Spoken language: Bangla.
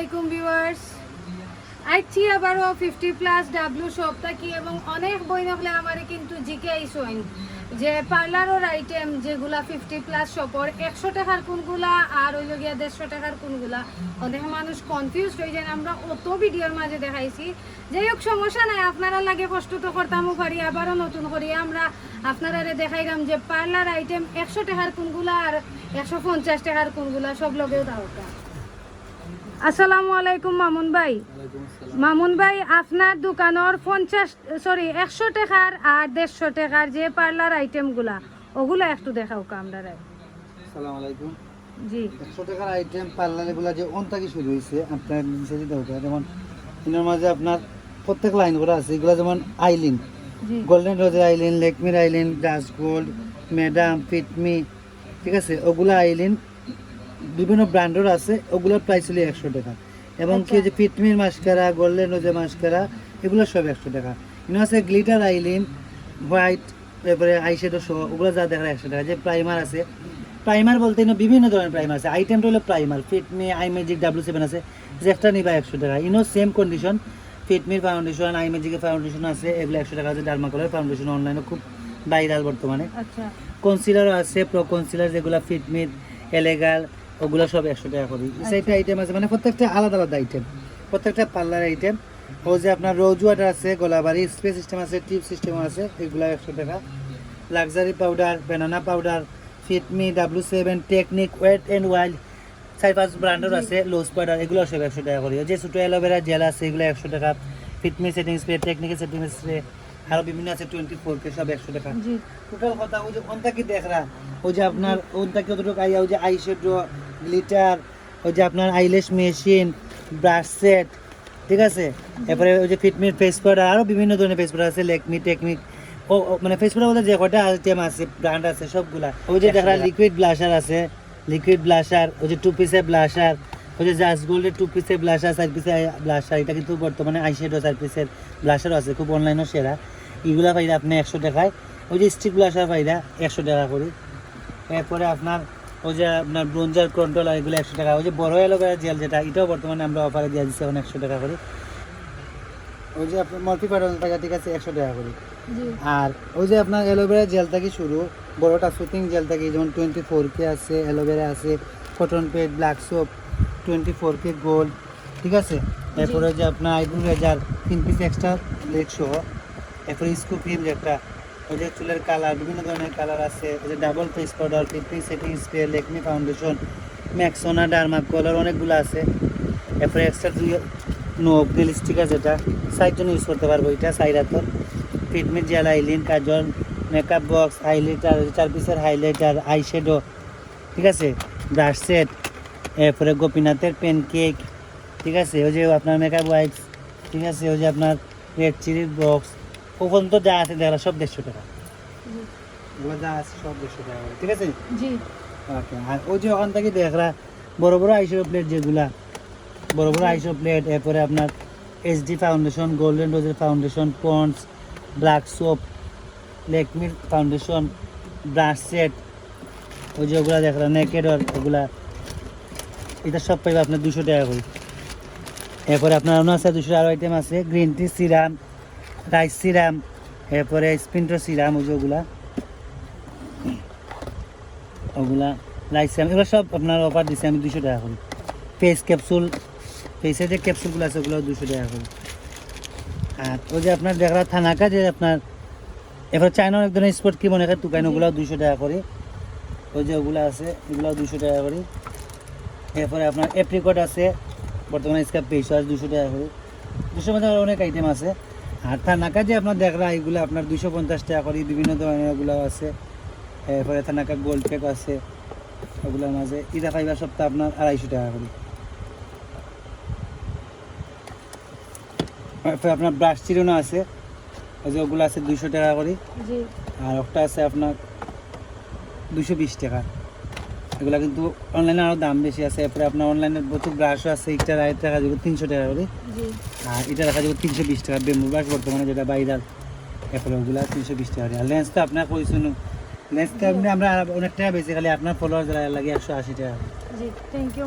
আলাইকুম ভিউয়ার্স। আইছি আবারও ফিফটি প্লাস ডাব্লিউ শপ থাকি এবং অনেক বই নকলে আমার কিন্তু জিকে আইসইন যে পার্লারের আইটেম যেগুলা ফিফটি প্লাস শপর একশো টাকার কোনগুলা আর ওই গিয়া দেড়শো টাকার কোনগুলা। অনেক মানুষ কনফিউজ হয়ে যায়, আমরা অত ভিডিওর মাঝে দেখাইছি। যাই হোক, সমস্যা নাই, আপনারা লাগে কষ্ট তো করতামও পারি, আবারও নতুন করি। আমরা আপনারা দেখাইলাম যে পার্লার আইটেম একশো টাকার কোনগুলা আর একশো পঞ্চাশ টাকার কোনগুলা, সব লগেও দাওকা আসসালামু আলাইকুম মামুন ভাই। মামুন ভাই আপনার দোকানের পঞ্চাশ সরি একশো টাকার আর দেড়শো টাকার যে পার্লার আইটেমগুলা ওগুলো একটু দেখাও সালাম আলাইকুম। জি। একশো টাকার আইটেম পার্লারগুলো যে অন থেকে শুরু হয়েছে আপনার নিচে দিতে যেমন এর মাঝে আপনার প্রত্যেক লাইন করা আছে এগুলো যেমন আইলিন গোল্ডেন রোজের eyeliner লেকমির eyeliner dust gold madam fit me ঠিক আছে? ওগুলো আইলিন বিভিন্ন ব্র্যান্ডের আছে ওগুলোর প্রাইস হলো একশো টাকা। এবং কি আচ্ছা। যে ফিটমির মাস্কারা গোল্ডেন রোজের মাস্কারা এগুলো সব একশো টাকা। এনে আছে গ্লিটার আইলিন হোয়াইট তারপরে আইশ্যাডো সহ ওগুলো যা দেখা একশো টাকা। যে প্রাইমার আছে প্রাইমার বলতে ইনো বিভিন্ন ধরনের প্রাইমার আছে। আইটেমটা হলো primer fit me eye magic W seven আছে যে একটা নিবা একশো টাকা। ইনো সেম কন্ডিশন ফিটমির ফাউন্ডেশন আই ম্যাজিকের ফাউন্ডেশন আছে এগুলো একশো টাকা আছে ডার্মা কালার ফাউন্ডেশন অনলাইনে খুব ভাইরাল বর্তমানে। আচ্ছা। কনসিলারও আছে প্রো কনসিলার যেগুলো ফিটমির এলেগাল ওগুলো সব একশো টাকা করি। সেইটা আইটেম আছে মানে প্রত্যেকটা আলাদা আলাদা আইটেম প্রত্যেকটা পার্লার আইটেম ও যে আপনার রোজ ওয়াটার আছে গোলাবাড়ি স্প্রে সিস্টেম আছে টিপ সিস্টেম আছে এগুলো একশো টাকা। Luxury powder banana powder fit me W seven technic wet and wild চার পাঁচ ব্র্যান্ডের আছে লোজ পাউডার এগুলো সব একশো টাকা করি। যে ছোটো অ্যালোভেরা জেল আছে এগুলো একশো টাকা। ফিটমি সেটিং স্প্রে টেকনিকের সেটিং স্প্রে আরও বিভিন্ন আছে টোয়েন্টি ফোর কে সব একশো টাকা। টোটাল কথা ওই যে কোনটা কি দেখরা ওই যে আপনার কোনটা কতটুকু আইয়া ওই যে আইশ্যাডো গ্লিটার ওই যে আপনার আইলেশ মেশিন ব্রাশ সেট ঠিক আছে? এরপরে ওই যে ফিটমির ফেস পাউডার আরও বিভিন্ন ধরনের ফেস পাউডার আছে লেকমি টেকনিক ও মানে ফেস পাউডার বলতে যে কটা আইটেম আছে ব্র্যান্ড আছে সবগুলা। ওই যে দেখরা লিকুইড ব্লাশার আছে লিকুইড ব্লাশার ওই যে টু পিসের ব্লাশার ওই যে জাস্ট গোল্ডের টু পিসের ব্লাশার চার পিসের ব্লাশার এটা কিন্তু বর্তমানে আইশ্যাডো চার পিসের ব্লাশারও আছে খুব অনলাইনও সেরা। এগুলা পাইলে আপনি একশো টাকায় ওই যে স্টিক ব্লাশার পাইরা একশো টাকা করে। এরপরে আপনার ওই যে আপনার ব্রোঞ্জার কন্ট্রোলার এগুলো একশো টাকা। ওই যে বড় অ্যালোভেরা জেল যেটা এটাও বর্তমানে আমরা অফারে দিয়ে দিচ্ছি এখন একশো টাকা করে। ওই যে আপনার মাল্টি প্যাটার্ন টাকা ঠিক আছে একশো টাকা করে। আর ওই যে আপনার অ্যালোভেরা জেল থেকে শুরু বড়টা সুতিং জেল থেকে যেমন টোয়েন্টি ফোর কে আছে অ্যালোভেরা আছে cotton pad black soap twenty four K gold ঠিক আছে? এরপরে যে আপনার আইব্রু রেজার তিন পিস এক্সট্রা লেগ সহ এরপরে স্কু ক্রিম যেটা ওই যে চুলের কালার বিভিন্ন ধরনের কালার আছে। ওই যে double face powder fifty setting spray Lakme foundation ম্যাক্সোনা derma colour অনেকগুলো আছে। এরপরে এক্সট্রা দুই নোক নেল স্টিকার যেটা জন্য ইউজ করতে পারব এটা সাইড হাতর ফিটমিট gel eyeliner kajal makeup box highlighter চার পিসের হাইলাইটার আইশ্যাডো ঠিক আছে? ব্রাশ সেট এরপরে গোপীনাথের পেন কেক ঠিক আছে? ওই যে আপনার মেকআপ ওয়াইপস ঠিক আছে? ওই যে আপনার রেড চিলির বক্স ও পর্যন্ত যা আছে দেখলা সব দেড়শো টাকা। যা আছে সব দেড়শো টাকা করে, ঠিক আছে? জি। ওকে আর ওই যে ওখান থেকে দেখরা বড় বড় আইশো প্লেট যেগুলা বড় বড় আইশো প্লেট এরপরে আপনার এইচডি ফাউন্ডেশন গোল্ডেন রোজের ফাউন্ডেশন পন্ডস ব্ল্যাক সোপ লেকমির ফাউন্ডেশন ব্রাশ সেট ওই যে ওগুলা দেখলাম নেকেডর ওগুলা। এটা সব পাইবে আপনার দুশো টাকা করে। এরপরে আপনার অন্য আছে দুশো আরও আইটেম আছে green tea serum rice serum, এরপরে স্পিন্টো সিরাম ওগুলা। ওগুলা রাইস সিরাম, এগুলো সব আপনার অফার দিচ্ছে আমি দুশো টাকা করে। ফেস ক্যাপসুল ফেসের যে ক্যাপসুলগুলো আছে ওগুলো দুশো টাকা করে। আর ওই যে আপনার দেখলা থানাকা যে আপনার এবার চায়নার এক ধরনের স্পট কি মনে হয় তুকান ওগুলো দুশো টাকা করে। ওই যে ওগুলো আছে এগুলো দুশো টাকা করে। এরপরে আপনার এপ্রিকট আছে, বর্তমানে স্কাপ পেয়েছে আছে দুশো টাকা করে। দুশো মধ্যে অনেক আইটেম আছে। আর থানাকা যে আপনার দেখলা এগুলো আপনার দুশো পঞ্চাশ টাকা করে বিভিন্ন ধরনের ওগুলো আছে। এরপরে থানাকা গোল্ড পেক আছে ওগুলোর মাঝে। ইদা ফাইবার সপ্তাহ আপনার আড়াইশো টাকা করে। এরপরে আপনার ব্রাশ চিরুনো আছে ওই যে ওগুলো আছে দুশো টাকা করে। আর একটা আছে আপনার দুশো বিশ টাকা। এগুলো কিন্তু অনলাইনে আরও দাম বেশি আছে। এরপরে আপনার অনলাইনে প্রচুর ব্রাশও আছে এটা রায় টাকা যাবে তিনশো টাকা করে। আর এটা রাখা যাবে তিনশো বিশ টাকা বেম্বু ব্রাশ বর্তমানে যেটা বাইরাল এরপরে ওগুলা তিনশো বিশ টাকা করে। আর লেন্স তো আপনার কইসুন লেন্স তো আপনি আমরা অনেক টাকা বেশি খালি আপনার ফলোয়ার যারা লাগে একশো আশি টাকা। জি থ্যাংক ইউ